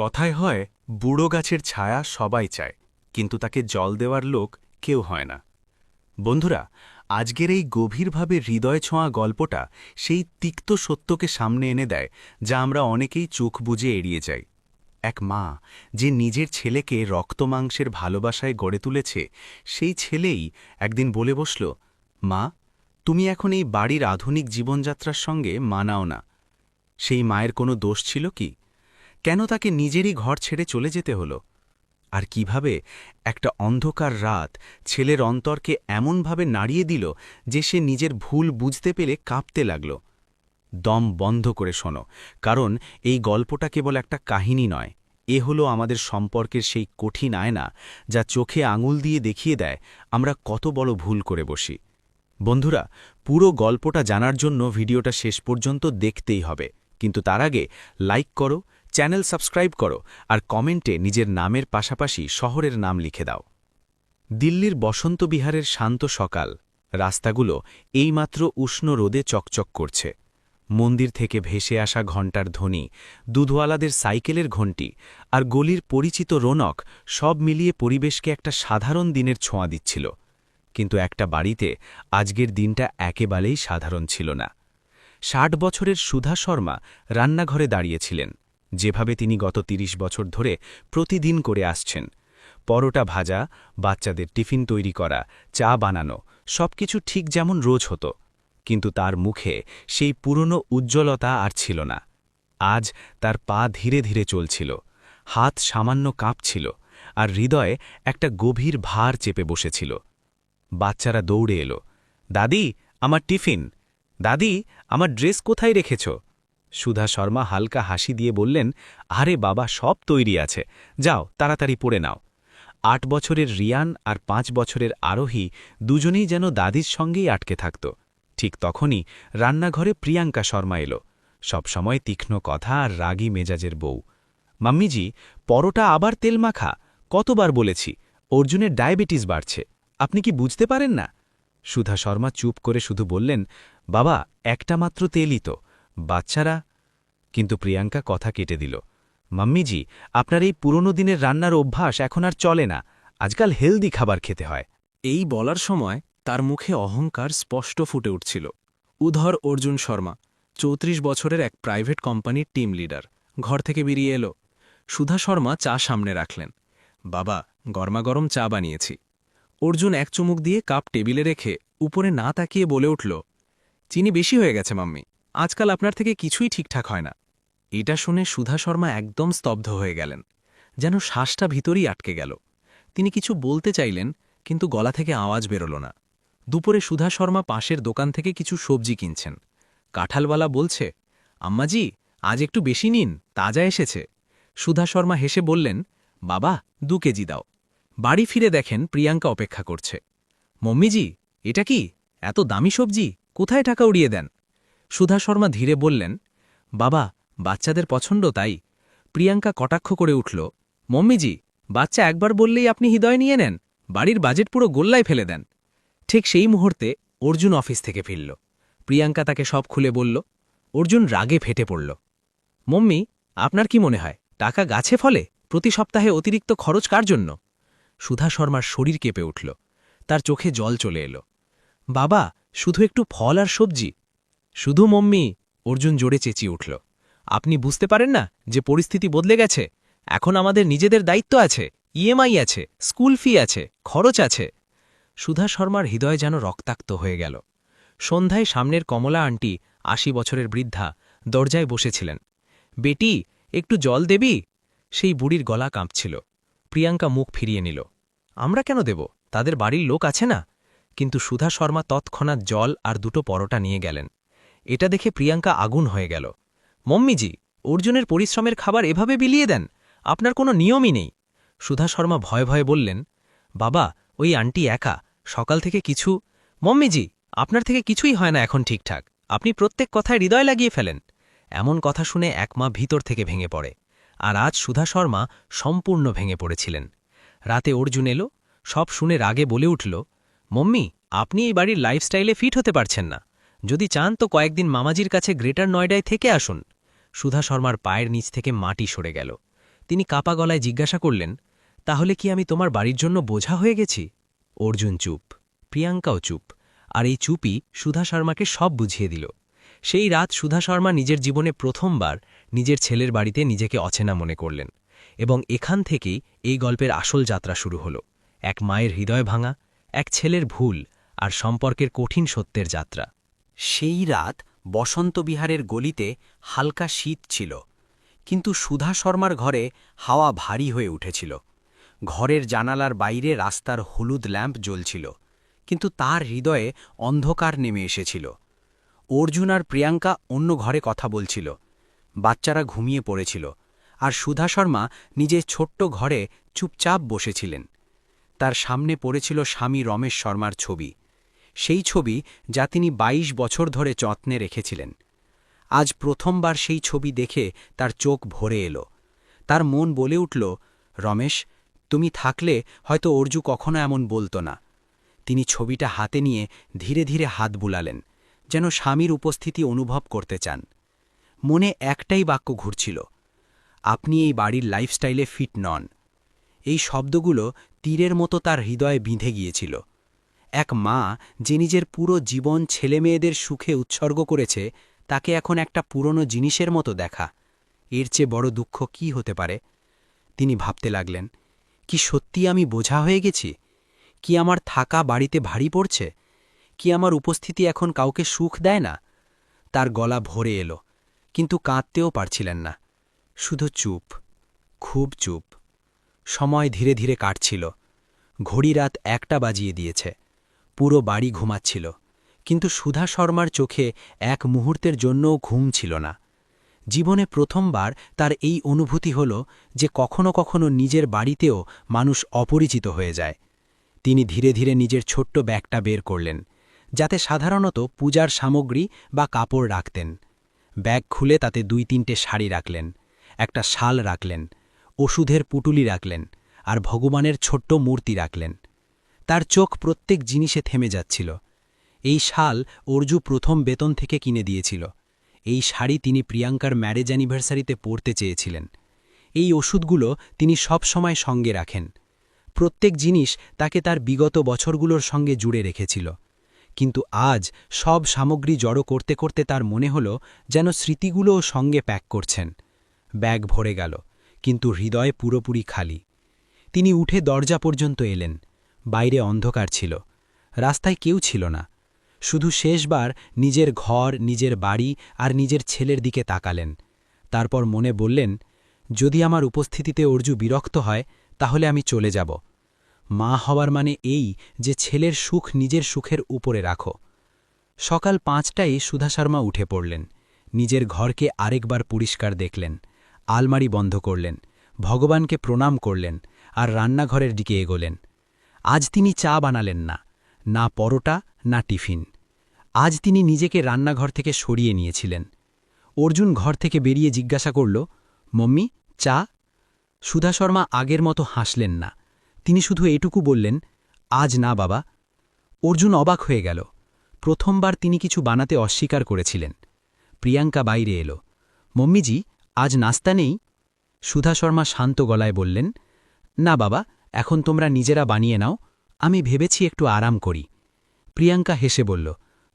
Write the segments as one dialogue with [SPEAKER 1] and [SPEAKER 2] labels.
[SPEAKER 1] কথায় হয়, বুড়ো গাছের ছায়া সবাই চায়, কিন্তু তাকে জল দেওয়ার লোক কেউ হয় না। বন্ধুরা, আজকের এই গভীরভাবে হৃদয় ছোঁয়া গল্পটা সেই তিক্ত সত্যকে সামনে এনে দেয়, যা আমরা অনেকেই চোখ বুজে এড়িয়ে যাই। এক মা, যে নিজের ছেলেকে রক্তমাংসের ভালোবাসায় গড়ে তুলেছে, সেই ছেলেই একদিন বলে বসল, মা, তুমি এখন এই বাড়ির আধুনিক জীবনযাত্রার সঙ্গে মানাও না। সেই মায়ের কোনো দোষ ছিল কি? কেন তাকে নিজেরই ঘর ছেড়ে চলে যেতে হলো? আর কীভাবে একটা অন্ধকার রাত ছেলের অন্তরকে এমনভাবে নাড়িয়ে দিল যে সে নিজের ভুল বুঝতে পেলে কাঁপতে লাগল? দম বন্ধ করে শোনো, কারণ এই গল্পটা কেবল একটা কাহিনী নয়। এ হলো আমাদের সম্পর্কের সেই কঠিন আয়না যা চোখে আঙুল দিয়ে দেখিয়ে দেয় আমরা কত বড় ভুল করে বসি। বন্ধুরা, পুরো গল্পটা জানার জন্য ভিডিওটা শেষ পর্যন্ত দেখতেই হবে। কিন্তু তার আগে লাইক করো চ্যানেল সাবস্ক্রাইব করো আর কমেন্টে নিজের নামের পাশাপাশি শহরের নাম লিখে দাও। দিল্লির বসন্ত বিহারের শান্ত সকাল, রাস্তাগুলো এইমাত্র উষ্ণ রোদে চকচক করছে। মন্দির থেকে ভেসে আসা ঘণ্টার ধ্বনি, দুধওয়ালাদের সাইকেলের ঘণ্টি আর গলির পরিচিত রোনক সব মিলিয়ে পরিবেশকে একটা সাধারণ দিনের ছোঁয়া দিচ্ছিল। কিন্তু একটা বাড়িতে আজকের দিনটা একেবারেই সাধারণ ছিল না। ষাট বছরের সুধা শর্মা রান্নাঘরে দাঁড়িয়েছিলেন। যেভাবে তিনি গত ৩০ বছর ধরে প্রতিদিন করে আসছেন। পরোটা ভাজা, বাচ্চাদের টিফিন তৈরি করা, চা বানানো, সবকিছু ঠিক যেমন রোজ হতো, কিন্তু তার মুখে সেই পুরনো উজ্জ্বলতা আর ছিল না। আজ তার পা ধীরে ধীরে চলছিল, হাত সামান্য কাঁপছিল আর হৃদয়ে একটা গভীর ভার চেপে বসেছিল। বাচ্চারা দৌড়ে এলো, দাদি, আমার টিফিন, দাদি, আমার ড্রেস কোথায় রেখেছ? সুধা শর্মা হালকা হাসি দিয়ে বললেন, আরে বাবা, সব তৈরি আছে। যাও, তাড়াতাড়ি পড়ে নাও। আট বছরের রিয়ান আর পাঁচ বছরের আরোহী দুজনেই যেন দাদির সঙ্গেই আটকে থাকত। ঠিক তখনই রান্নাঘরে প্রিয়াঙ্কা শর্মা এলো। সবসময় তীক্ষ্ণ কথা আর রাগী মেজাজের বউ। মাম্মিজি, পরোটা আবার তেল মাখা? কতবার বলেছি, অর্জুনের ডায়াবেটিস বাড়ছে। আপনি কি বুঝতে পারেন না? সুধা শর্মা চুপ করে শুধু বললেন, বাবা, একটা মাত্র তেলই তো। বাচ্চারা? কিন্তু প্রিয়াঙ্কা কথা কেটে দিল, মাম্মিজি, আপনার এই পুরনো দিনের রান্নার অভ্যাস এখন আর চলে না। আজকাল হেলদি খাবার খেতে হয়।
[SPEAKER 2] এই বলার সময় তার মুখে অহংকার স্পষ্ট ফুটে উঠছিল। উধর অর্জুন শর্মা, চৌত্রিশ বছরের এক প্রাইভেট কোম্পানির টিম লিডার, ঘর থেকে বেরিয়ে এলো। সুধা শর্মা চা সামনে রাখলেন। বাবা, গরমাগরম চা বানিয়েছি। অর্জুন এক চুমুক দিয়ে কাপ টেবিলে রেখে উপরে না তাকিয়ে বলে উঠল, চিনি বেশি হয়ে গেছে, মাম্মি। আজকাল আপনার থেকে কিছুই ঠিকঠাক হয় না। এটা শুনে সুধা শর্মা একদম স্তব্ধ হয়ে গেলেন, যেন শ্বাসটা ভিতরেই আটকে গেল। তিনি কিছু বলতে চাইলেন, কিন্তু গলা থেকে আওয়াজ বেরোল না। দুপুরে সুধা শর্মা পাশের দোকান থেকে কিছু সবজি কিনছেন। কাঁঠালওয়ালা বলছে, আম্মাজি, আজ একটু বেশি নিন, তাজা এসেছে। সুধা শর্মা হেসে বললেন, বাবা, দু কেজি দাও। বাড়ি ফিরে দেখেন প্রিয়াঙ্কা অপেক্ষা করছে। মম্মিজি, এটা কি? এত দামি সবজি? কোথায় টাকা উড়িয়ে দেন? সুধা শর্মা ধীরে বললেন, বাবা, বাচ্চাদের পছন্দ তাই। প্রিয়াঙ্কা কটাক্ষ করে উঠল, মম্মিজি, বাচ্চা একবার বললেই আপনি হৃদয় নিয়ে নেন, বাড়ির বাজেট পুরো গোল্লায় ফেলে দেন। ঠিক সেই মুহূর্তে অর্জুন অফিস থেকে ফিরল। প্রিয়াঙ্কা তাকে সব খুলে বলল, অর্জুন রাগে ফেটে পড়ল, মম্মি, আপনার কি মনে হয়, টাকা গাছে ফলে? প্রতি সপ্তাহে অতিরিক্ত খরচ কার জন্য? সুধা শর্মার শরীর কেঁপে উঠল, তার চোখে জল চলে এলো, বাবা, শুধু একটু ফল আর সবজি শুধু মম্মি, অর্জুন জোরে চেঁচিয়ে উঠল। আপনি বুঝতে পারেন না যে পরিস্থিতি বদলে গেছে? এখন আমাদের নিজেদের দায়িত্ব আছে, ইএমআই আছে, স্কুল ফি আছে, খরচ আছে। সুধা শর্মার হৃদয় যেন রক্তাক্ত হয়ে গেল। সন্ধ্যায় সামনের কমলা আন্টি, আশি বছরের বৃদ্ধা, দরজায় বসেছিলেন। বেটি, একটু জল দেবি? সেই বুড়ির গলা কাঁপছিল। প্রিয়াঙ্কা মুখ ফিরিয়ে নিল। আমরা কেন দেব? তাদের বাড়ির লোক আছে না? কিন্তু সুধা শর্মা তৎক্ষণাৎ জল আর দুটো পরোটা নিয়ে গেলেন। এটা দেখে প্রিয়াঙ্কা আগুন হয়ে গেল। মম্মিজি, অর্জুনের পরিশ্রমের খাবার এভাবে বিলিয়ে দেন? আপনার কোনো নিয়মই নেই। সুধা শর্মা ভয়ে ভয়ে বললেন, বাবা, ওই আন্টি একা, সকাল থেকে কিছু মম্মিজি, আপনার থেকে কিছুই হয় না এখন ঠিকঠাক। আপনি প্রত্যেক কথায় হৃদয় লাগিয়ে ফেলেন। এমন কথা শুনে এক মা ভিতর থেকে ভেঙে পড়ে। আর আজ সুধা শর্মা সম্পূর্ণ ভেঙে পড়েছিলেন। রাতে অর্জুন এলো, সব শুনে রাগে বলে উঠল, মম্মি, আপনি এই বাড়ির লাইফস্টাইলে ফিট হতে পারছেন না। যদি চান তো কয়েকদিন মামাজির কাছে গ্রেটার নয়ডায় থেকে আসুন। সুধা শর্মার পায়ের নিচ থেকে মাটি সরে গেল। তিনি কাপা গলায় জিজ্ঞাসা করলেন, তাহলে কি আমি তোমার বাড়ির জন্য বোঝা হয়ে গেছি? অর্জুন চুপ, প্রিয়াঙ্কাও চুপ, আর এই চুপই সুধা শর্মাকে সব বুঝিয়ে দিল। সেই রাত সুধা শর্মা নিজের জীবনে প্রথমবার নিজের ছেলের বাড়িতে নিজেকে অচেনা মনে করলেন এবং এখান থেকেই এই গল্পের আসল যাত্রা শুরু হল। এক মায়ের হৃদয় ভাঙা, এক ছেলের ভুল আর সম্পর্কের কঠিন সত্যের যাত্রা।
[SPEAKER 1] সেই রাত বসন্ত বিহারের গলিতে হালকা শীত ছিল, কিন্তু সুধা শর্মার ঘরে হাওয়া ভারী হয়ে উঠেছিল। ঘরের জানালার বাইরে রাস্তার হলুদ ল্যাম্প জ্বলছিল, কিন্তু তার হৃদয়ে অন্ধকার নেমে এসেছিল। অর্জুন আর প্রিয়াঙ্কা অন্য ঘরে কথা বলছিল, বাচ্চারা ঘুমিয়ে পড়েছিল, আর সুধা শর্মা নিজের ছোট্ট ঘরে চুপচাপ বসেছিলেন। তার সামনে পড়েছিল স্বামী রমেশ শর্মার ছবি। সেই ছবি যা তিনি ২২ বছর ধরে যত্নে রেখেছিলেন। আজ প্রথমবার সেই ছবি দেখে তার চোখ ভরে এলো। তার মন বলে উঠল, রমেশ, তুমি থাকলে হয়তো অর্জু কখনো এমন বলতো না। তিনি ছবিটা হাতে নিয়ে ধীরে ধীরে হাত বুলালেন, যেন স্বামীর উপস্থিতি অনুভব করতে চান। মনে একটাই বাক্য ঘুরছিল, আপনি এই বাড়ির লাইফস্টাইলে ফিট নন। এই শব্দগুলো তীরের মতো তার হৃদয়ে বিঁধে গিয়েছিল। এক মা যে নিজের পুরো জীবন ছেলেমেয়েদের সুখে উৎসর্গ করেছে, তাকে এখন একটা পুরনো জিনিসের মতো দেখা। এর চেয়ে বড় দুঃখ কি হতে পারে? তিনি ভাবতে লাগলেন, কি সত্যি আমি বোঝা হয়ে গেছি? কি আমার থাকা বাড়িতে ভারী পড়ছে? কি আমার উপস্থিতি এখন কাউকে সুখ দেয় না? তার গলা ভরে এলো, কিন্তু কাঁদতেও পারছিলেন না। শুধু চুপ, খুব চুপ। সময় ধীরে ধীরে কাটছিল। ঘড়ি রাত একটা বাজিয়ে দিয়েছে। পুরো বাড়ি ঘুমাচ্ছিল, কিন্তু সুধা শর্মার চোখে এক মুহূর্তের জন্যও ঘুম ছিল না। জীবনে প্রথমবার তার এই অনুভূতি হল যে কখনো কখনো নিজের বাড়িতেও মানুষ অপরিচিত হয়ে যায়। তিনি ধীরে ধীরে নিজের ছোট্ট ব্যাগটা বের করলেন, যাতে সাধারণত পূজার সামগ্রী বা কাপড় রাখতেন। ব্যাগ খুলে তাতে দুই তিনটে শাড়ি রাখলেন, একটা শাল রাখলেন, ওষুধের পুটুলি রাখলেন, আর ভগবানের ছোট্ট মূর্তি রাখলেন। তার চোখ প্রত্যেক জিনিসে থেমে যাচ্ছিল। এই শাল অর্জু প্রথম বেতন থেকে কিনে দিয়েছিল। এই শাড়ি তিনি প্রিয়াঙ্কার ম্যারেজ অ্যানিভার্সারিতে পরতে চেয়েছিলেন। এই ওষুধগুলো তিনি সব সময় সঙ্গে রাখেন। প্রত্যেক জিনিস তাকে তার বিগত বছরগুলোর সঙ্গে জুড়ে রেখেছিল। কিন্তু আজ সব সামগ্রী জড়ো করতে করতে তার মনে হল যেন স্মৃতিগুলোও সঙ্গে প্যাক করছেন। ব্যাগ ভরে গেল, কিন্তু হৃদয় পুরোপুরি খালি। তিনি উঠে দরজা পর্যন্ত এলেন। বাইরে অন্ধকার ছিল। রাস্তায় কেউ ছিল না। শুধু শেষবার নিজের ঘর, নিজের বাড়ি আর নিজের ছেলের দিকে তাকালেন। তারপর মনে বললেন, যদি আমার উপস্থিতিতে অর্জু বিরক্ত হয়, তাহলে আমি চলে যাব। মা হওয়ার মানে এই যে ছেলের সুখ নিজের সুখের উপরে রাখো। সকাল পাঁচটায় সুধা শর্মা উঠে পড়লেন। নিজের ঘরকে আরেকবার পরিষ্কার দেখলেন। আলমারি বন্ধ করলেন। ভগবানকে প্রণাম করলেন আর রান্নাঘরের দিকে এগোলেন। আজ তিনি চা বানালেন না না পরোটা, না টিফিন। আজ তিনি নিজেকে রান্নাঘর থেকে সরিয়ে নিয়েছিলেন। অর্জুন ঘর থেকে বেরিয়ে জিজ্ঞাসা করল, মম্মি, চা? সুধা শর্মা আগের মতো হাসলেন না। তিনি শুধু এটুকু বললেন, আজ না, বাবা। অর্জুন অবাক হয়ে গেল। প্রথমবার তিনি কিছু বানাতে অস্বীকার করেছিলেন। প্রিয়াঙ্কা বাইরে এলো, মম্মিজি, আজ নাস্তা নেই? সুধা শর্মা শান্ত গলায় বললেন, না, বাবা এখন তোমরা নিজেরা বানিয়ে নাও। আমি ভেবেছি একটু আরাম করি। প্রিয়াঙ্কা হেসে বলল,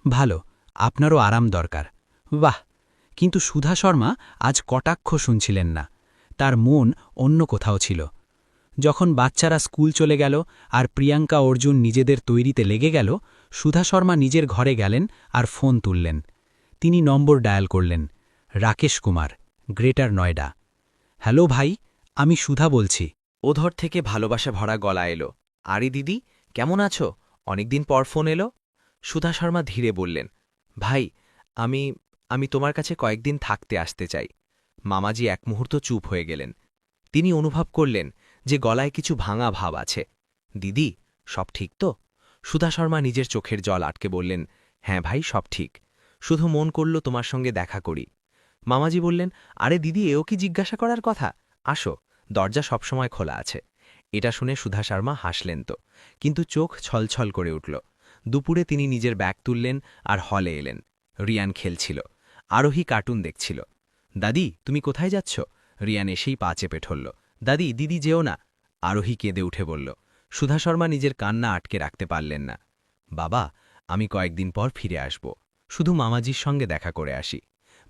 [SPEAKER 1] ভালো, আপনারও আরাম দরকার। বাহ! কিন্তু সুধা শর্মা আজ কটাক্ষ শুনছিলেন না। তার মন অন্য কোথাও ছিল। যখন বাচ্চারা স্কুল চলে গেল আর প্রিয়াঙ্কা, অর্জুন নিজেদের তৈরিতে লেগে গেল, সুধা শর্মা নিজের ঘরে গেলেন আর ফোন তুললেন। তিনি নম্বর ডায়াল করলেন, রাকেশ কুমার, গ্রেটার নয়ডা। হ্যালো ভাই, আমি সুধা বলছি।
[SPEAKER 2] ওধর থেকে ভালোবাসা ভরা গলা এলো। আরে দিদি, কেমন আছো? অনেকদিন পর ফোন এলো। সুধা শর্মা ধীরে বললেন, ভাই, আমি আমি তোমার কাছে কয়েকদিন থাকতে আসতে চাই। মামাজি এক মুহূর্ত চুপ হয়ে গেলেন। তিনি অনুভব করলেন যে গলায় কিছু ভাঙা ভাব আছে। দিদি, সব ঠিক তো? সুধা শর্মা নিজের চোখের জল আটকে বললেন হ্যাঁ ভাই, সব ঠিক। শুধু মন করল তোমার সঙ্গে দেখা করি। মামাজি বললেন, আরে দিদি, এও কি জিজ্ঞাসা করার কথা? আসো। দরজা সবসময় খোলা আছে। এটা শুনে সুধা শর্মা হাসলেন তো। কিন্তু চোখ ছলছল করে উঠল। দুপুরে তিনি নিজের ব্যাগ তুললেন আর হলে এলেন। রিয়ান খেলছিল। আরোহী কার্টুন দেখছিল। দাদি, তুমি কোথায় যাচ্ছ? রিয়ান এসেই পা চেপে ঠলল দাদি, দিদি যেও না। আরোহী কেঁদে উঠে বলল। সুধা শর্মা নিজের কান্না আটকে রাখতে পারলেন না। বাবা, আমি কয়েকদিন পর ফিরে আসব। শুধু মামাজির সঙ্গে দেখা করে আসি।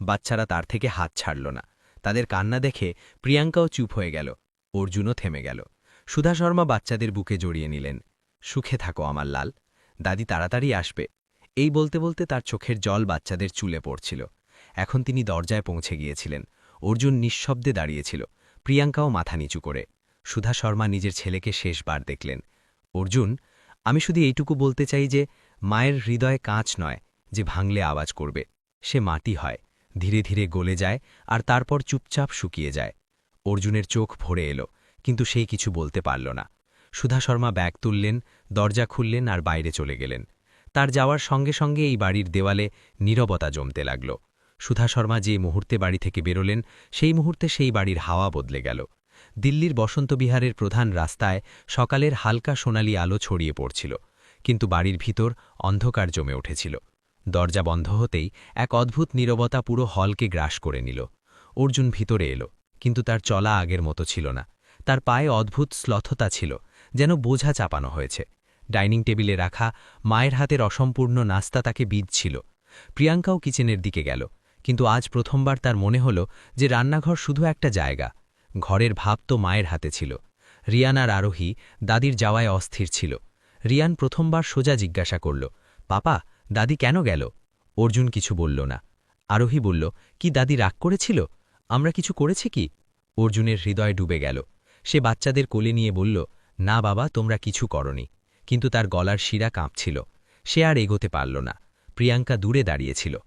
[SPEAKER 2] বাচ্চারা তার থেকে হাত ছাড়ল না। তাদের কান্না দেখে প্রিয়াঙ্কাও চুপ হয়ে গেল। অর্জুনও থেমে গেল। সুধা শর্মা বাচ্চাদের বুকে জড়িয়ে নিলেন। সুখে থাকো আমার লাল। দাদি তাড়াতাড়ি আসবে। এই বলতে বলতে তার চোখের জল বাচ্চাদের চুলে পড়ছিল। এখন তিনি দরজায় পৌঁছে গিয়েছিলেন। অর্জুন নিঃশব্দে দাঁড়িয়েছিল। প্রিয়াঙ্কাও মাথা নিচু করে। সুধা শর্মা নিজের ছেলেকে শেষবার দেখলেন। অর্জুন, আমি শুধু এইটুকু বলতে চাই যে, মায়ের হৃদয় কাঁচ নয় যে ভাঙলে আওয়াজ করবে। সে মাটি হয়। ধীরে ধীরে গলে যায় আর তারপর চুপচাপ শুকিয়ে যায়। অর্জুনের চোখ ভরে এলো, কিন্তু সেই কিছু বলতে পারল না। সুধা শর্মা ব্যাগ তুললেন, দরজা খুললেন আর বাইরে চলে গেলেন। তার যাওয়ার সঙ্গে সঙ্গে এই বাড়ির দেওয়ালে নীরবতা জমতে লাগল। সুধা শর্মা যে মুহূর্তে বাড়ি থেকে বেরোলেন, সেই মুহূর্তে সেই বাড়ির হাওয়া বদলে গেল। দিল্লির বসন্তবিহারের প্রধান রাস্তায় সকালের হালকা সোনালি আলো ছড়িয়ে পড়ছিল, কিন্তু বাড়ির ভিতর অন্ধকার জমে উঠেছিল। দরজা বন্ধ হতেই এক অদ্ভুত নীরবতা পুরো হলকে গ্রাস করে নিল। অর্জুন ভিতরে এলো, কিন্তু তার চলা আগের মতো ছিল না। তার পায়ে অদ্ভুত শ্লথতা ছিল, যেন বোঝা চাপানো হয়েছে। ডাইনিং টেবিলে রাখা মায়ের হাতের অসম্পূর্ণ নাস্তা তাকে বিঁধছিল প্রিয়াঙ্কাও কিচেনের দিকে গেল, কিন্তু আজ প্রথমবার তার মনে হল যে রান্নাঘর শুধু একটা জায়গা। ঘরের ভাব তো মায়ের হাতে ছিল। রিয়ান আর আরোহী দাদির যাওয়ায় অস্থির ছিল। রিয়ান প্রথমবার সোজা জিজ্ঞাসা করল, পাপা দাদি কেন গেল? অর্জুন কিছু বলল না। আরোহী বলল, কি দাদি রাগ করেছিল? আমরা কিছু করেছি কি? অর্জুনের হৃদয় ডুবে গেল। সে বাচ্চাদের কোলে নিয়ে বলল, না বাবা, তোমরা কিছু করনি। কিন্তু তার গলার শিরা কাঁপছিল। সে আর এগোতে পারল না। প্রিয়াঙ্কা দূরে দাঁড়িয়েছিল।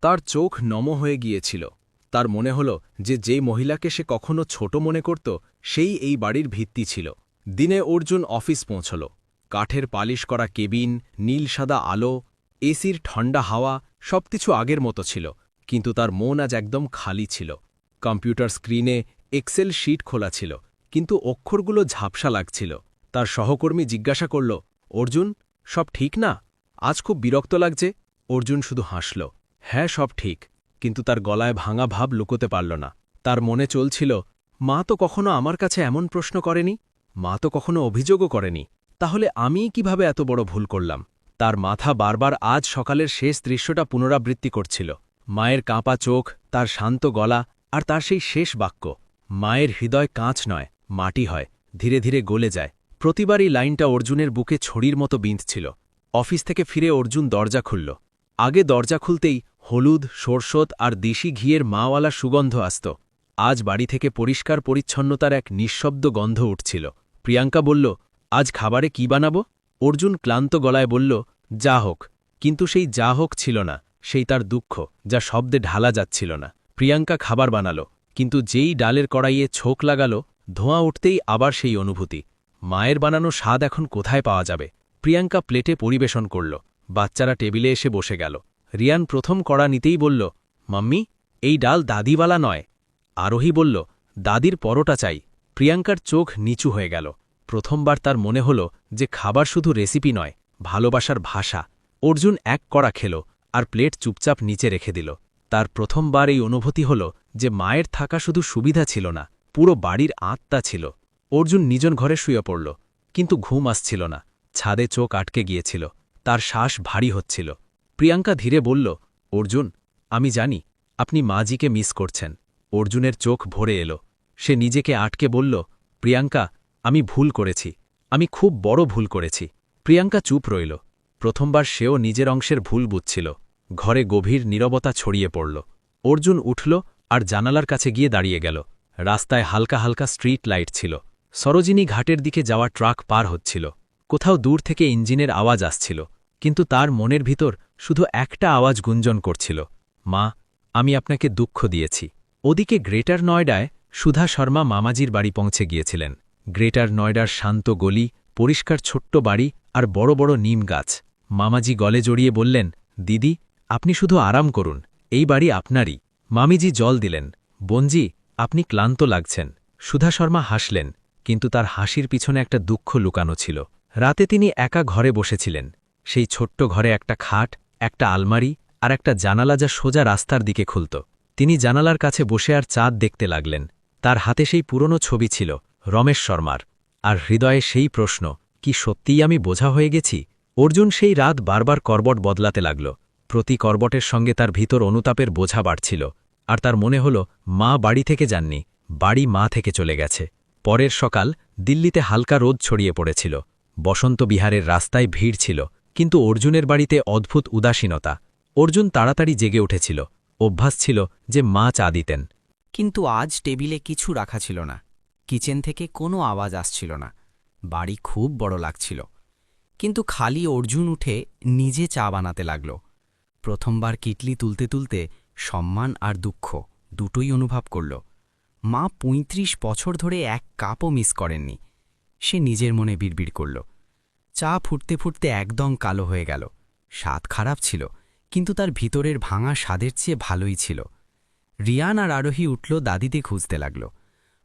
[SPEAKER 3] তার চোখ নম হয়ে গিয়েছিল। তার মনে হল যে যেই মহিলাকে সে কখনো ছোট মনে করত, সেই এই বাড়ির ভিত্তি ছিল। দিনে অর্জুন অফিস পৌঁছল। কাঠের পালিশ করা কেবিন, নীল সাদা আলো এসির ঠান্ডা হাওয়া সবকিছু আগের মতো ছিল, কিন্তু তার মন আজ একদম খালি ছিল। কম্পিউটার স্ক্রিনে এক্সেল শিট খোলা ছিল, কিন্তু অক্ষরগুলো ঝাপসা লাগছিল। তার সহকর্মী জিজ্ঞাসা করল, অর্জুন, সব ঠিক না? আজ খুব বিরক্ত লাগছে। অর্জুন শুধু হাসল হ্যাঁ সব ঠিক, কিন্তু তার গলায় ভাঙা ভাব লুকোতে পারল না। তার মনে চলছিল, মা তো কখনো আমার কাছে এমন প্রশ্ন করেনি? মা তো কখনো অভিযোগও করেনি। তাহলে আমিই কীভাবে এত বড় ভুল করলাম? তার মাথা বারবার আজ সকালের শেষ দৃশ্যটা পুনরাবৃত্তি করছিল। মায়ের কাঁপা চোখ, তার শান্ত গলা আর তার সেই শেষ বাক্য, মায়ের হৃদয় কাঁচ নয়, মাটি হয়, ধীরে ধীরে গলে যায়। প্রতিবারই লাইনটা অর্জুনের বুকে ছড়ির মতো বিঁধছিল। অফিস থেকে ফিরে অর্জুন দরজা খুলল। আগে দরজা খুলতেই হলুদ, সরষত আর দেশি ঘিয়ের মাওয়ালা সুগন্ধ আসত। আজ বাড়ি থেকে পরিষ্কার পরিচ্ছন্নতার এক নিঃশব্দ গন্ধ উঠছিল। প্রিয়াঙ্কা বলল, আজ খাবারে কি বানাবো? অর্জুন ক্লান্ত গলায় বলল, যা হোক। কিন্তু সেই যা হোক ছিল না, সেই তার দুঃখ, যা শব্দে ঢালা যাচ্ছিল না। প্রিয়াঙ্কা খাবার বানালো, কিন্তু যেই ডালের কড়াইয়ে ছোক লাগালো, ধোঁয়া উঠতেই আবার সেই অনুভূতি। মায়ের বানানো স্বাদ এখন কোথায় পাওয়া যাবে? প্রিয়াঙ্কা প্লেটে পরিবেশন করল। বাচ্চারা টেবিলে এসে বসে গেল। রিয়ান প্রথম কড়া নিতেই বলল, মাম্মি, এই ডাল দাদিওয়ালা নয়। আরোহী বলল, দাদির পরোটা চাই। প্রিয়াঙ্কার চোখ নিচু হয়ে গেল। প্রথমবার তার মনে হল যে খাবার শুধু রেসিপি নয়, ভালোবাসার ভাষা। অর্জুন এক কড়া খেল আর প্লেট চুপচাপ নিচে রেখে দিল। তার প্রথমবার এই অনুভূতি হল যে মায়ের থাকা শুধু সুবিধা ছিল না, পুরো বাড়ির আত্মা ছিল। অর্জুন নিজন ঘরে শুয়ে পড়ল, কিন্তু ঘুম আসছিল না, ছাদে চোখ আটকে গিয়েছিল, তার শ্বাস ভারী হচ্ছিল। প্রিয়াঙ্কা ধীরে বলল, অর্জুন, আমি জানি আপনি মাজিকে মিস করছেন। অর্জুনের চোখ ভরে এলো। সে নিজেকে আটকে বলল, প্রিয়াঙ্কা আমি ভুল করেছি। আমি খুব বড় ভুল করেছি। প্রিয়াঙ্কা চুপ রইল। প্রথমবার সেও নিজের অংশের ভুল বুঝছিল। ঘরে গভীর নীরবতা ছড়িয়ে পড়ল। অর্জুন উঠল আর জানালার কাছে গিয়ে দাঁড়িয়ে গেল। রাস্তায় হালকা হালকা স্ট্রিট লাইট ছিল। সরোজিনী ঘাটের দিকে যাওয়া ট্রাক পার হচ্ছিল। কোথাও দূর থেকে ইঞ্জিনের আওয়াজ আসছিল। কিন্তু তার মনের ভিতর শুধু একটা আওয়াজ গুঞ্জন করছিল। মা, আমি আপনাকে দুঃখ দিয়েছি। ওদিকে গ্রেটার নয়ডায় সুধা শর্মা মামাজির বাড়ি পৌঁছে গিয়েছিলেন। গ্রেটার নয়ডার শান্ত গলি, পরিষ্কার ছোট্ট বাড়ি আর বড় বড় নিম গাছ। মামাজি গলে জড়িয়ে বললেন, দিদি, আপনি শুধু আরাম করুন, এই বাড়ি আপনারই। মামিজি জল দিলেন বঞ্জি আপনি ক্লান্ত লাগছেন। সুধা শর্মা হাসলেন, কিন্তু তার হাসির পিছনে একটা দুঃখ লুকানো ছিল। রাতে তিনি একা ঘরে বসেছিলেন। সেই ছোট্ট ঘরে একটা খাট, একটা আলমারি আর একটা জানালা যা সোজা রাস্তার দিকে খুলত। তিনি জানালার কাছে বসে আর চাঁদ দেখতে লাগলেন। তার হাতে সেই পুরনো ছবি ছিল। রমেশ শর্মার। আর হৃদয়ে সেই প্রশ্ন, কি সত্যিই আমি বোঝা হয়ে গেছি? অর্জুন সেই রাত বারবার করবট বদলাতে লাগল। প্রতি করবটের সঙ্গে তার ভিতর অনুতাপের বোঝা বাড়ছিল। আর তার মনে হল, মা বাড়ি থেকে যাননি, বাড়ি মা থেকে চলে গেছে। পরের সকাল দিল্লিতে হালকা রোদ ছড়িয়ে পড়েছিল। বসন্ত বিহারের রাস্তায় ভিড় ছিল, কিন্তু অর্জুনের বাড়িতে অদ্ভুত উদাসীনতা। অর্জুন তাড়াতাড়ি জেগে উঠেছিল। অভ্যাস ছিল যে মা চা দিতেন।
[SPEAKER 4] কিন্তু আজ টেবিলে কিছু রাখা ছিল না। কিচেন থেকে কোনো আওয়াজ আসছিল না। বাড়ি খুব বড় লাগছিল। কিন্তু খালি অর্জুন উঠে নিজে চা বানাতে লাগল। প্রথমবার কিটলি তুলতে তুলতে সম্মান আর দুঃখ দুটোই অনুভব করল। মা ৩৫ বছর ধরে এক কাপও মিস করেননি। সে নিজের মনে বিড়বিড় করল। চা ফুটতে ফুটতে একদম কালো হয়ে গেল। স্বাদ খারাপ ছিল, কিন্তু তার ভিতরের ভাঙা স্বাদের চেয়ে ভালোই ছিল। রিয়ান আর আরোহী উঠল দাদিতে খুঁজতে লাগল।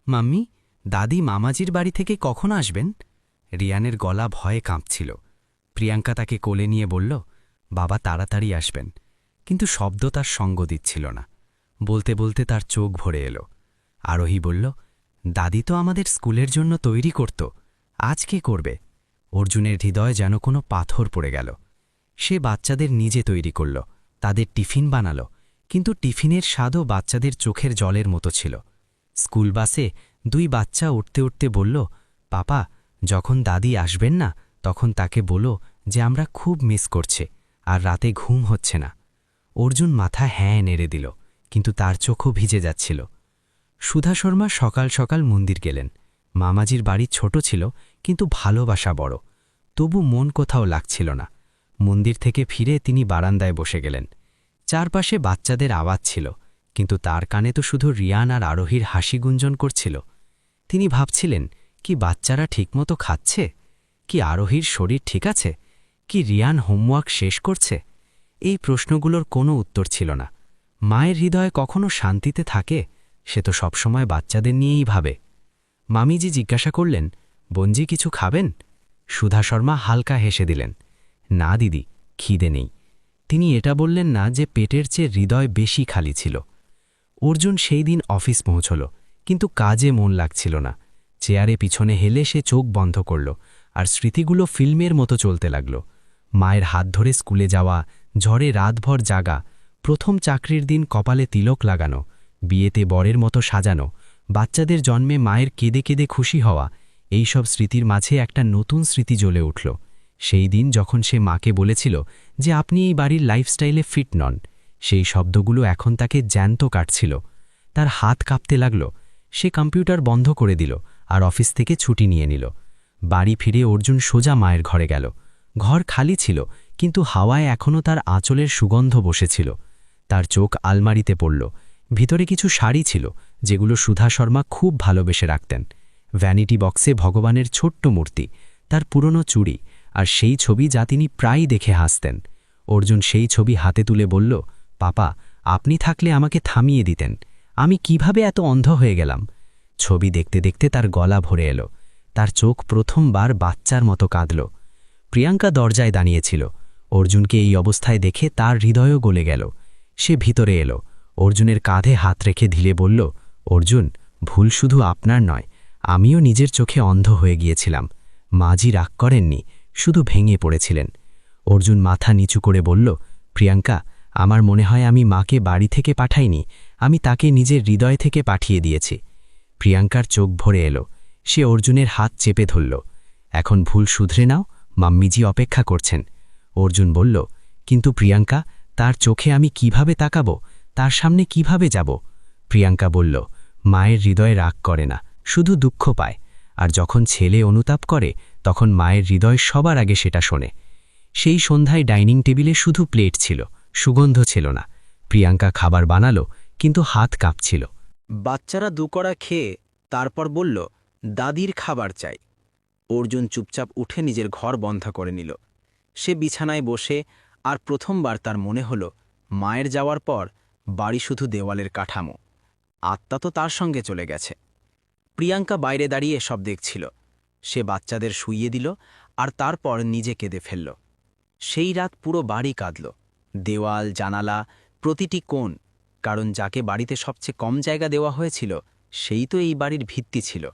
[SPEAKER 4] মাম্মি দাদি মামাজির বাড়ি থেকে কখন আসবেন? রিয়ানের গলা ভয়ে কাঁপছিল। প্রিয়াঙ্কা তাকে কোলে নিয়ে বলল, বাবা তাড়াতাড়ি আসবেন। কিন্তু শব্দ তার সঙ্গ দিচ্ছিল না। বলতে বলতে তার চোখ ভরে এলো। আরোহী বলল, দাদি তো আমাদের স্কুলের জন্য তৈরি করত। আজ কে করবে? অর্জুনের হৃদয় যেন কোনো পাথর পড়ে গেল। সে বাচ্চাদের নিজে তৈরি করল, তাদের টিফিন বানালো, কিন্তু টিফিনের স্বাদও বাচ্চাদের চোখের জলের মতো ছিল। স্কুল বাসে দুই বাচ্চা উঠতে উঠতে বলল, পাপা, যখন দাদি আসবেন না, তখন তাকে বলো যে আমরা খুব মিস করছে আর রাতে ঘুম হচ্ছে না। অর্জুন মাথা হ্যাঁ নেড়ে দিল, কিন্তু তার চোখও ভিজে যাচ্ছিল। সুধা শর্মা সকাল সকাল মন্দির গেলেন। মামাজির বাড়ি ছোট ছিল, কিন্তু ভালোবাসা বড়। তবু মন কোথাও লাগছিল না। মন্দির থেকে ফিরে তিনি বারান্দায় বসে গেলেন। চারপাশে বাচ্চাদের আওয়াজ ছিল। কিন্তু তার কানে তো শুধু রিয়ান আর আরোহীর হাসি গুঞ্জন করছিল। তিনি ভাবছিলেন, কি বাচ্চারা ঠিকমতো খাচ্ছে? কি আরোহীর শরীর ঠিক আছে? কি রিয়ান হোমওয়ার্ক শেষ করছে? এই প্রশ্নগুলোর কোনো উত্তর ছিল না। মায়ের হৃদয়ে কখনো শান্তিতে থাকে? সে তো সবসময় বাচ্চাদের নিয়েই ভাবে। মামিজি জিজ্ঞাসা করলেন বঞ্জি কিছু খাবেন? সুধা শর্মা হালকা হেসে দিলেন, না দিদি, খিদে নেই। তিনি এটা বললেন না যে পেটের চেয়ে হৃদয় বেশি খালি ছিল। অর্জুন সেই দিন অফিস পৌঁছল, কিন্তু কাজে মন লাগছিল না। চেয়ারে পিছনে হেলে সে চোখ বন্ধ করল আর স্মৃতিগুলো ফিল্মের মতো চলতে লাগল। মায়ের হাত ধরে স্কুলে যাওয়া, ঝড়ে রাতভর জাগা, প্রথম চাকরির দিন কপালে তিলক লাগানো, বিয়েতে বরের মতো সাজানো, বাচ্চাদের জন্মে মায়ের কেঁদে কেঁদে খুশি হওয়া এই সব স্মৃতির মাঝে একটা নতুন স্মৃতি জ্বলে উঠল। সেই দিন যখন সে মাকে বলেছিল যে আপনি এই বাড়ির লাইফস্টাইলে ফিট নন সেই শব্দগুলো এখন তাকে জ্যান্ত কাটছিল। তার হাত কাঁপতে লাগল। সে কম্পিউটার বন্ধ করে দিল আর অফিস থেকে ছুটি নিয়ে নিল। বাড়ি ফিরে অর্জুন সোজা মায়ের ঘরে গেল। ঘর খালি ছিল, কিন্তু হাওয়ায় এখনও তার আঁচলের সুগন্ধ বসেছিল। তার চোখ আলমারিতে পড়ল। ভিতরে কিছু শাড়ি ছিল, যেগুলো সুধা শর্মা খুব ভালোবেসে রাখতেন। ভ্যানিটি বক্সে ভগবানের ছোট্ট মূর্তি, তার পুরনো চুড়ি আর সেই ছবি যা তিনি প্রায়ই দেখে হাসতেন। অর্জুন সেই ছবি হাতে তুলে বলল পাপা, আপনি থাকলে আমাকে থামিয়ে দিতেন। আমি কীভাবে এত অন্ধ হয়ে গেলাম? ছবি দেখতে দেখতে তার গলা ভরে এলো। তার চোখ প্রথমবার বাচ্চার মতো কাঁদল। প্রিয়াঙ্কা দরজায় দাঁড়িয়েছিল। অর্জুনকে এই অবস্থায় দেখে তার হৃদয়ও গলে গেল। সে ভিতরে এলো। অর্জুনের কাঁধে হাত রেখে ধীরে বলল, অর্জুন, ভুল শুধু আপনার নয়, আমিও নিজের চোখে অন্ধ হয়ে গিয়েছিলাম। মাজি রাগ করেননি, শুধু ভেঙে পড়েছিলেন। অর্জুন মাথা নিচু করে বলল, প্রিয়াঙ্কা আমার মনে হয় আমি মাকে বাড়ি থেকে পাঠাইনি, আমি তাকে নিজের হৃদয় থেকে পাঠিয়ে দিয়েছি। প্রিয়াঙ্কার চোখ ভরে এলো, সে অর্জুনের হাত চেপে ধরল। এখন ভুল শুধরে নাও, মাম্মিজি অপেক্ষা করছেন। অর্জুন বলল, কিন্তু প্রিয়াঙ্কা, তার চোখে আমি কীভাবে তাকাবো? তার সামনে কীভাবে যাব? প্রিয়াঙ্কা বলল, মায়ের হৃদয়ে রাগ করে না, শুধু দুঃখ পায়। আর যখন ছেলে অনুতাপ করে, তখন মায়ের হৃদয় সবার আগে সেটা শোনে। সেই সন্ধ্যায় ডাইনিং টেবিলে শুধু প্লেট ছিল। সুগন্ধ ছিল না। প্রিয়াঙ্কা খাবার বানালো, কিন্তু হাত কাঁপছিল। বাচ্চারা দুকড়া খেয়ে তারপর বলল, দাদির খাবার চাই। অর্জুন চুপচাপ উঠে নিজের ঘর বন্ধ করে নিল। সে বিছানায় বসে আর প্রথমবার তার মনে হল, মায়ের যাওয়ার পর বাড়ি শুধু দেওয়ালের কাঠামো। আত্মা তো তার সঙ্গে চলে গেছে। প্রিয়াঙ্কা বাইরে দাঁড়িয়ে সব দেখছিল। সে বাচ্চাদের শুইয়ে দিল আর তারপর নিজে কেঁদে ফেলল। সেই রাত পুরো বাড়ি কাঁদল। দেওয়াল, জানালা, প্রতিটি কোণ, কারণ যাকে বাড়িতে সবচেয়ে কম জায়গা দেওয়া হয়েছিল, সেই তো এই বাড়ির ভিত্তি ছিল।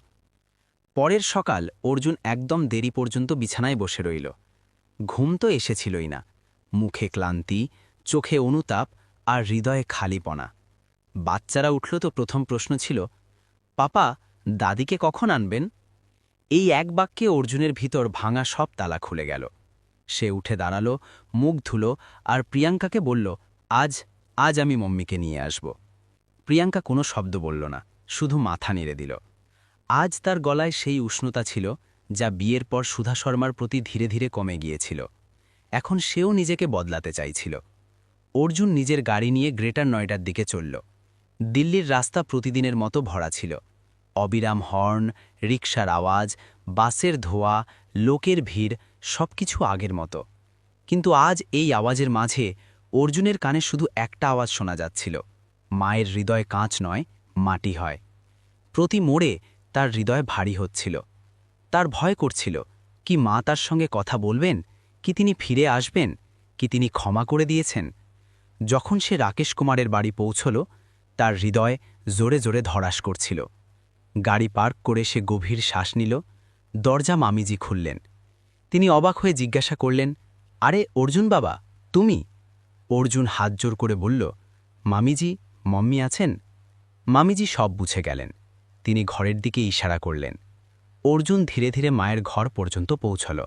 [SPEAKER 4] পরের সকাল অর্জুন একদম দেরি পর্যন্ত বিছানায় বসে রইল। ঘুম তো এসেছিলই না। মুখে ক্লান্তি, চোখে অনুতাপ আর হৃদয়ে খালিপনা। বাচ্চারা উঠল তো প্রথম প্রশ্ন ছিল, পাপা, দাদিকে কখন আনবেন? এই এক বাক্যে অর্জুনের ভিতর ভাঙা সব তালা খুলে গেল। সে উঠে দাঁড়াল, মুখ ধুলো আর প্রিয়াঙ্কাকে বলল, আজ আজ আমি মম্মিকে নিয়ে আসব। প্রিয়াঙ্কা কোনো শব্দ বলল না, শুধু মাথা নেড়ে দিল। আজ তার গলায় সেই উষ্ণতা ছিল যা বিয়ের পর সুধা শর্মার প্রতি ধীরে ধীরে কমে গিয়েছিল। এখন সেও নিজেকে বদলাতে চাইছিল। অর্জুন নিজের গাড়ি নিয়ে গ্রেটার নয়ডার দিকে চলল। দিল্লির রাস্তা প্রতিদিনের মতো ভরা ছিল। অবিরাম হর্ন, রিকশার আওয়াজ, বাসের ধোয়া, লোকের ভিড় সবকিছু আগের মতো। কিন্তু আজ এই আওয়াজের মাঝে অর্জুনের কানে শুধু একটা আওয়াজ শোনা যাচ্ছিল। মায়ের হৃদয় কাঁচ নয়, মাটি হয়। প্রতি মোড়ে তার হৃদয় ভারী হচ্ছিল। তার ভয় করছিল, কি মা তার সঙ্গে কথা বলবেন? কি তিনি ফিরে আসবেন? কি তিনি ক্ষমা করে দিয়েছেন? যখন সে রাকেশ কুমারের বাড়ি পৌঁছল, তার হৃদয় জোরে জোরে ধরাস করছিল। গাড়ি পার্ক করে সে গভীর শ্বাস নিল। দরজা মামিজি খুললেন। তিনি অবাক হয়ে জিজ্ঞাসা করলেন, আরে, অর্জুন বাবা, তুমি? অর্জুন হাত জোর করে বলল, মামিজি, মম্মি আছেন? মামিজি সব বুঝে গেলেন। তিনি ঘরের দিকে ইশারা করলেন। অর্জুন ধীরে ধীরে মায়ের ঘর পর্যন্ত পৌঁছল।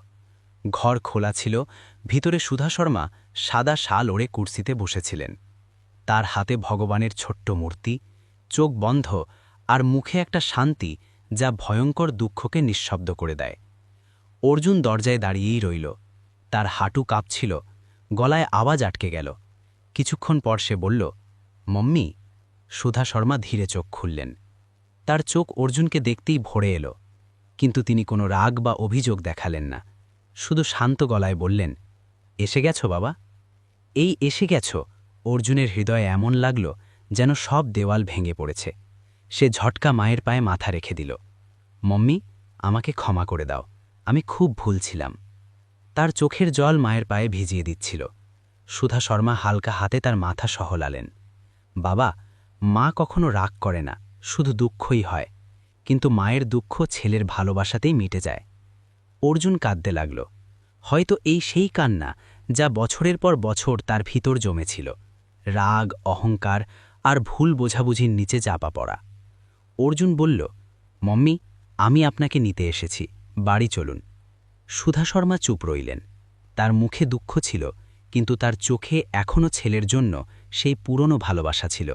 [SPEAKER 4] ঘর খোলা ছিল, ভিতরে সুধা শর্মা সাদা শাল ওড়ে কুর্সিতে বসেছিলেন। তার হাতে ভগবানের ছোট্ট মূর্তি, চোখ বন্ধ আর মুখে একটা শান্তি যা ভয়ঙ্কর দুঃখকে নিঃশব্দ করে দেয়। অর্জুন দরজায় দাঁড়িয়েই রইল। তার হাঁটু কাঁপছিল, গলায় আওয়াজ আটকে গেল। কিছুক্ষণ পর সে বলল, মম্মি। সুধা শর্মা ধীরে চোখ খুললেন। তার চোখ অর্জুনকে দেখতেই ভরে এলো, কিন্তু তিনি কোনো রাগ বা অভিযোগ দেখালেন না। শুধু শান্ত গলায় বললেন, এসে গেছ বাবা? এই এসে গেছ? অর্জুনের হৃদয়ে এমন লাগল যেন সব দেওয়াল ভেঙে পড়েছে। সে ঝটকা মায়ের পায়ে মাথা রেখে দিল, মম্মি, আমাকে ক্ষমা করে দাও। আমি খুব ভুল ছিলাম। তার চোখের জল মায়ের পায়ে ভিজিয়ে দিচ্ছিল। সুধা শর্মা হালকা হাতে তার মাথা সহলালেন বাবা, মা কখনো রাগ করে না, শুধু দুঃখই হয়। কিন্তু মায়ের দুঃখ ছেলের ভালোবাসাতেই মিটে যায়। অর্জুন কাঁদতে লাগল। হয়তো এই সেই কান্না যা বছরের পর বছর তার ভিতর জমেছিল। রাগ, অহংকার আর ভুল বোঝাবুঝির নিচে চাপা পড়া। অর্জুন বলল, মম্মি, আমি আপনাকে নিতে এসেছি। বাড়ি চলুন। সুধা শর্মা চুপ রইলেন। তার মুখে দুঃখ ছিল, কিন্তু তার চোখে এখনও ছেলের জন্য সেই পুরনো ভালোবাসা ছিল।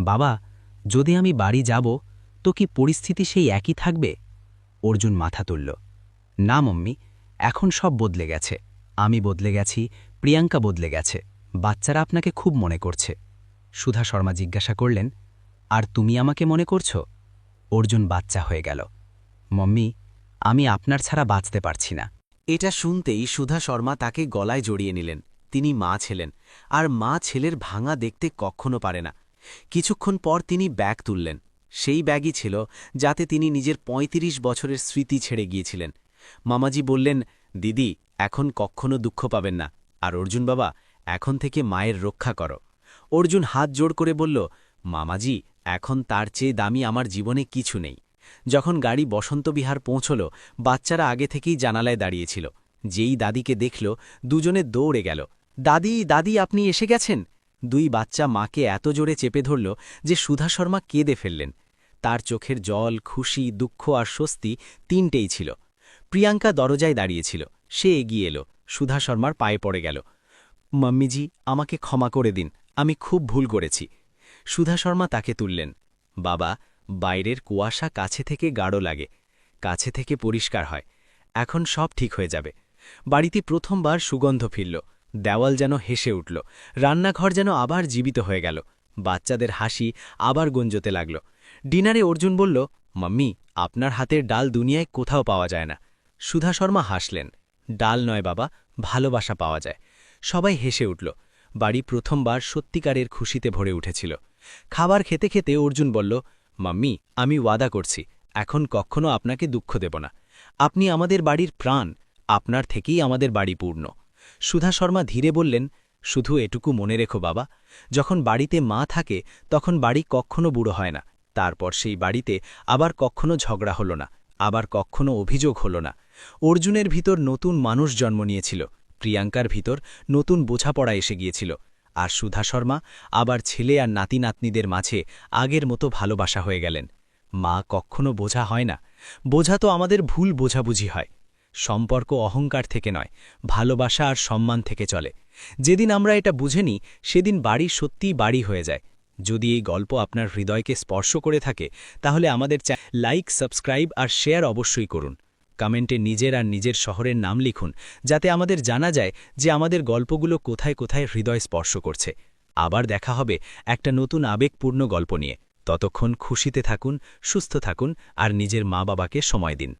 [SPEAKER 4] বাবা, যদি আমি বাড়ি যাব, তো কি পরিস্থিতি সেই একই থাকবে? অর্জুন মাথা তুলল। না, মম্মি, এখন সব বদলে গেছে। আমি বদলে গেছি, প্রিয়াঙ্কা বদলে গেছে। বাচ্চারা আপনাকে খুব মনে করছে। সুধা শর্মা জিজ্ঞাসা করলেন, আর তুমি আমাকে মনে করছ? অর্জুন বাচ্চা হয়ে গেল। মম্মি আমি আপনার ছাড়া বাঁচতে পারছি না।
[SPEAKER 2] এটা শুনতেই সুধা শর্মা তাকে গলায় জড়িয়ে নিলেন। তিনি মা ছিলেন, আর মা ছেলের ভাঙা দেখতে কখনো পারে না। কিছুক্ষণ পর তিনি ব্যাগ তুললেন। সেই ব্যাগই ছিল যাতে তিনি নিজের ৩৫ বছরের স্মৃতি ছেড়ে গিয়েছিলেন। মামাজি বললেন, দিদি, এখন কখনো দুঃখ পাবেন না। আর অর্জুন বাবা, এখন থেকে মায়ের রক্ষা করো। অর্জুন হাত জোড় করে বলল, মামাজি, এখন তার চেয়ে দামি আমার জীবনে কিছু নেই। যখন গাড়ি বসন্তবিহার পৌঁছল, বাচ্চারা আগে থেকেই জানালায় দাঁড়িয়েছিল। যেই দাদিকে দেখল, দুজনে দৌড়ে গেল। দাদি দাদি, আপনি এসে গেছেন? দুই বাচ্চা মাকে এত জোরে চেপে ধরল যে সুধা শর্মা কেঁদে ফেললেন। তার চোখের জল, খুশি, দুঃখ আর স্বস্তি তিনটেই ছিল। প্রিয়াঙ্কা দরজায় দাঁড়িয়েছিল। সে এগিয়ে এলো। সুধা শর্মার পায়ে পড়ে গেল। মাম্মিজি, আমাকে ক্ষমা করে দিন। আমি খুব ভুল করেছি। সুধা শর্মা তাকে তুললেন। বাবা বাইরের কুয়াশা কাছে থেকে গাঢ় লাগে, কাছে থেকে পরিষ্কার হয়। এখন সব ঠিক হয়ে যাবে। বাড়িতে প্রথমবার সুগন্ধ ফিরল, দেওয়াল যেন হেসে উঠল, রান্নাঘর যেন আবার জীবিত হয়ে গেল। বাচ্চাদের হাসি আবার গঞ্জতে লাগল। ডিনারে অর্জুন বলল, মাম্মি, আপনার হাতের ডাল দুনিয়ায় কোথাও পাওয়া যায় না। সুধা শর্মা হাসলেন, ডাল নয় বাবা, ভালোবাসা পাওয়া যায়। সবাই হেসে উঠল। বাড়ি প্রথমবার সত্যিকারের খুশিতে ভরে উঠেছিল। খাবার খেতে খেতে অর্জুন বলল মাম্মি, আমি ওয়াদা করছি, এখন কখনো আপনাকে দুঃখ দেব না। আপনি আমাদের বাড়ির প্রাণ, আপনার থেকেই আমাদের বাড়ি পূর্ণ। সুধা শর্মা ধীরে বললেন, শুধু এটুকু মনে রেখো বাবা, যখন বাড়িতে মা থাকে, তখন বাড়ি কখনো বুড়ো হয় না। তারপর সেই বাড়িতে আবার কখনো ঝগড়া হল না,
[SPEAKER 3] আবার কখনো অভিযোগ হল না। অর্জুনের ভিতর নতুন মানুষ জন্ম নিয়েছিল, প্রিয়াঙ্কার ভিতর নতুন বোঝাপড়া এসে গিয়েছিল। আর সুধা শর্মা আবার ছেলে আর নাতি নাতনিদের মাঝে আগের মতো ভালোবাসা হয়ে গেলেন। মা কখনো বোঝা হয় না। বোঝা তো আমাদের ভুল বোঝাবুঝি হয়। সম্পর্ক অহংকার থেকে নয়, ভালোবাসা আর সম্মান থেকে চলে। যেদিন আমরা এটা বুঝেনি সেদিন বাড়ি সত্যিই বাড়ি হয়ে যায়। যদি এই গল্প আপনার হৃদয়কে স্পর্শ করে থাকে, তাহলে আমাদের লাইক, সাবস্ক্রাইব আর শেয়ার অবশ্যই করুন। কমেন্টে নিজের আর নিজের শহরের নাম লিখুন, যাতে আমাদের জানা যায় যে আমাদের গল্পগুলো কোথায় কোথায় হৃদয় স্পর্শ করছে। আবার দেখা হবে একটা নতুন আবেগপূর্ণ গল্প নিয়ে। ততক্ষণ খুশিতে থাকুন, সুস্থ থাকুন আর নিজের মা বাবাকে সময় দিন।